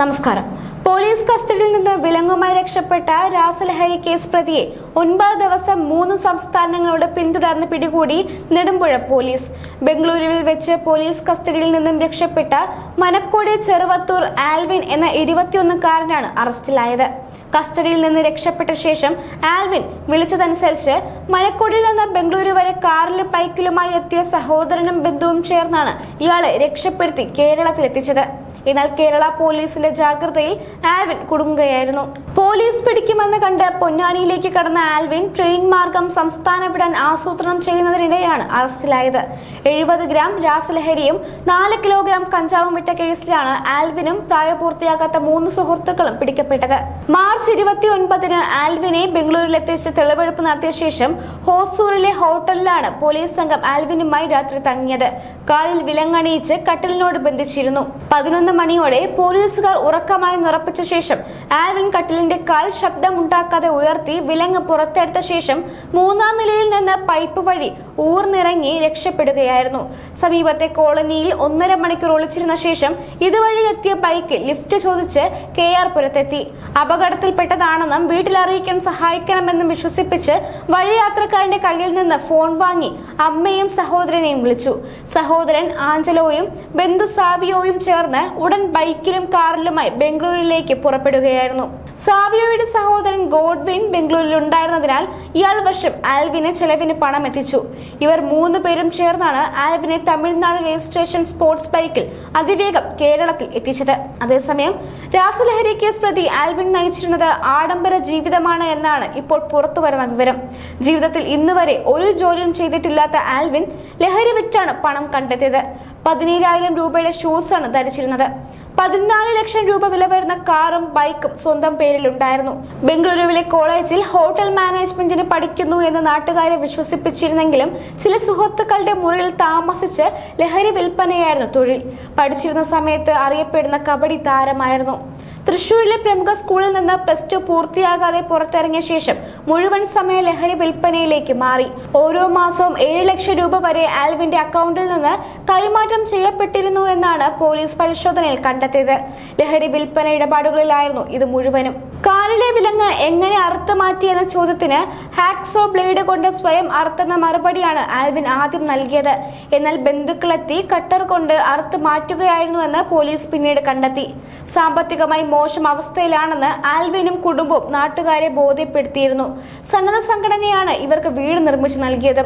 നമസ്കാരം. പോലീസ് കസ്റ്റഡിയിൽ നിന്ന് വിലങ്ങുമായി രക്ഷപ്പെട്ട രാസലഹരി കേസ് പ്രതിയെ ഒൻപത് ദിവസം മൂന്ന് സംസ്ഥാനങ്ങളോട് പിന്തുടർന്ന് പിടികൂടി നെടുമ്പുഴ പോലീസ്. ബംഗളൂരുവിൽ വെച്ച് പോലീസ് കസ്റ്റഡിയിൽ നിന്നും രക്ഷപ്പെട്ട മനക്കോടി ചെറുവത്തൂർ ആൽവിൻ എന്ന ഇരുപത്തിയൊന്നുകാരനാണ് അറസ്റ്റിലായത്. കസ്റ്റഡിയിൽ നിന്ന് രക്ഷപ്പെട്ട ശേഷം ആൽവിൻ വിളിച്ചതനുസരിച്ച് മനക്കോടിൽ നിന്ന് ബംഗളൂരു വരെ കാറിലും ബൈക്കിലുമായി എത്തിയ സഹോദരനും ബന്ധുവും ചേർന്നാണ് ഇയാളെ രക്ഷപ്പെടുത്തി കേരളത്തിലെത്തിച്ചത്. എന്നാൽ കേരള പോലീസിന്റെ ജാഗ്രതയിൽ ആൽവിൻ കുടുങ്ങുകയായിരുന്നു. പോലീസ് പിടിക്കുമെന്ന് കണ്ട് പൊന്നാനിയിലേക്ക് കടന്ന ആൽവിൻ ട്രെയിൻ മാർഗം സംസ്ഥാനം വിടാൻ ആസൂത്രണം ചെയ്യുന്നതിനിടെയാണ് അറസ്റ്റിലായത്. എഴുപത് ഗ്രാം രാസലഹരിയും നാല് കിലോഗ്രാം കഞ്ചാവും വിട്ട കേസിലാണ് ആൽവിനും പ്രായപൂർത്തിയാകാത്ത മൂന്ന് സുഹൃത്തുക്കളും പിടിക്കപ്പെട്ടത്. മാർച്ച് ഇരുപത്തി ഒൻപതിന് ആൽവിനെ ബംഗളൂരുവിലെത്തിച്ച് തെളിവെടുപ്പ് നടത്തിയ ശേഷം ഹോസൂറിലെ ഹോട്ടലിലാണ് പോലീസ് സംഘം ആൽവിനുമായി രാത്രി തങ്ങിയത്. കാലിൽ വിലങ്ങണിയിച്ച് കട്ടിലിനോട് ബന്ധിച്ചിരുന്നു. പതിനൊന്ന് മണിയോടെ പോലീസുകാർ ഉറക്കമായി നിറപ്പിച്ച ശേഷം ആൽവിൻ കട്ടിലിന്റെ കാൽ ശബ്ദമുണ്ടാക്കാതെ ഉയർത്തി വിലങ്ങ് പുറത്തെടുത്ത ശേഷം മൂന്നാം നിലയിൽ നിന്ന് പൈപ്പ് വഴി ഊർന്നിറങ്ങി രക്ഷപ്പെടുകയായിരുന്നു. സമീപത്തെ കോളനിയിൽ ഒന്നര മണിക്കൂർ ഒളിച്ചിരുന്ന ശേഷം ഇതുവഴി എത്തിയ ബൈക്ക് ലിഫ്റ്റ് ചോദിച്ച് കെ ആർ പുരത്തെത്തി. അപകടത്തിൽപ്പെട്ടതാണെന്നും വീട്ടിൽ അറിയിക്കാൻ സഹായിക്കണമെന്നും വിശ്വസിപ്പിച്ച് വഴിയാത്രക്കാരന്റെ കയ്യിൽ നിന്ന് ഫോൺ വാങ്ങി അമ്മയും സഹോദരനെയും വിളിച്ചു. സഹോദരൻ ആഞ്ചലോയും ബന്ധു സാവിയോയും ചേർന്ന് ഉടൻ ബൈക്കിലും കാറിലുമായി ബംഗളൂരുവിലേക്ക് പുറപ്പെടുകയായിരുന്നു. സാവിയോയുടെ സഹോദരൻ ഗോഡ്വിൻ ബംഗളൂരിൽ ഉണ്ടായിരുന്നതിനാൽ ഇയാൾ വർഷം ആൽവിന് ചെലവിന് പണം എത്തിച്ചു. ഇവർ മൂന്ന് പേരും ചേർന്നാണ് ആൽവിനെ തമിഴ്നാട് രജിസ്ട്രേഷൻ സ്പോർട്സ് ബൈക്കിൽ അതിവേഗം കേരളത്തിൽ എത്തിച്ചത്. അതേസമയം രാസലഹരി കേസ് പ്രതി ആൽവിൻ നയിച്ചിരുന്നത് ആഡംബര ജീവിതമാണ് എന്നാണ് ഇപ്പോൾ പുറത്തുവരുന്ന വിവരം. ജീവിതത്തിൽ ഇന്നുവരെ ഒരു ജോലിയും ചെയ്തിട്ടില്ലാത്ത ആൽവിൻ ലഹരി വിറ്റാണ് പണം കണ്ടെത്തിയത്. പതിനേഴായിരം രൂപയുടെ ഷൂസാണ് ധരിച്ചിരുന്നത്. പതിനാല് ലക്ഷം രൂപ വില വരുന്ന കാറും ബൈക്കും സ്വന്തം പേരിലുണ്ടായിരുന്നു. ബംഗളൂരുവിലെ കോളേജിൽ ഹോട്ടൽ മാനേജ്മെന്റിന് പഠിക്കുന്നു എന്ന് നാട്ടുകാരെ വിശ്വസിപ്പിച്ചിരുന്നെങ്കിലും ചില സുഹൃത്തുക്കളുടെ മുറിയിൽ താമസിച്ച് ലഹരി വിൽപ്പനയായിരുന്നു തൊഴിൽ. പഠിച്ചിരുന്ന സമയത്ത് അറിയപ്പെടുന്ന കബഡി താരമായിരുന്നു. തൃശൂരിലെ പ്രമുഖ സ്കൂളിൽ നിന്ന് പ്ലസ് ടു പൂർത്തിയാകാതെ പുറത്തിറങ്ങിയ ശേഷം മുഴുവൻ സമയ ലഹരി വിൽപ്പനയിലേക്ക് മാറി. ഓരോ മാസവും ഏഴ് ലക്ഷം രൂപ വരെ ആൽവിന്റെ അക്കൗണ്ടിൽ നിന്ന് കൈമാറ്റം ചെയ്യപ്പെട്ടിരുന്നു എന്നാണ് പോലീസ് പരിശോധനയിൽ കണ്ടെത്തിയത്. ലഹരി വിൽപ്പന ഇടപാടുകളിലായിരുന്നു ഇത് മുഴുവനും. കാലിലെ വിലങ്ങ് എങ്ങനെ അറുത്ത് മാറ്റിയെന്ന ചോദ്യത്തിന് ഹാക്സോ ബ്ലേഡ് കൊണ്ട് സ്വയം അറുത്തെന്ന മറുപടിയാണ് ആൽവിൻ ആദ്യം നൽകിയത്. എന്നാൽ ബന്ധുക്കളെത്തി കട്ടർ കൊണ്ട് അറുത്ത് മാറ്റുകയായിരുന്നുവെന്ന് പോലീസ് പിന്നീട് കണ്ടെത്തി. സാമ്പത്തികമായി മോശം അവസ്ഥയിലാണെന്ന് ആൽവിനും കുടുംബവും നാട്ടുകാരെ ബോധ്യപ്പെടുത്തിയിരുന്നു. സന്നദ്ധ സംഘടനയാണ് ഇവർക്ക് വീട് നിർമ്മിച്ചു നൽകിയത്.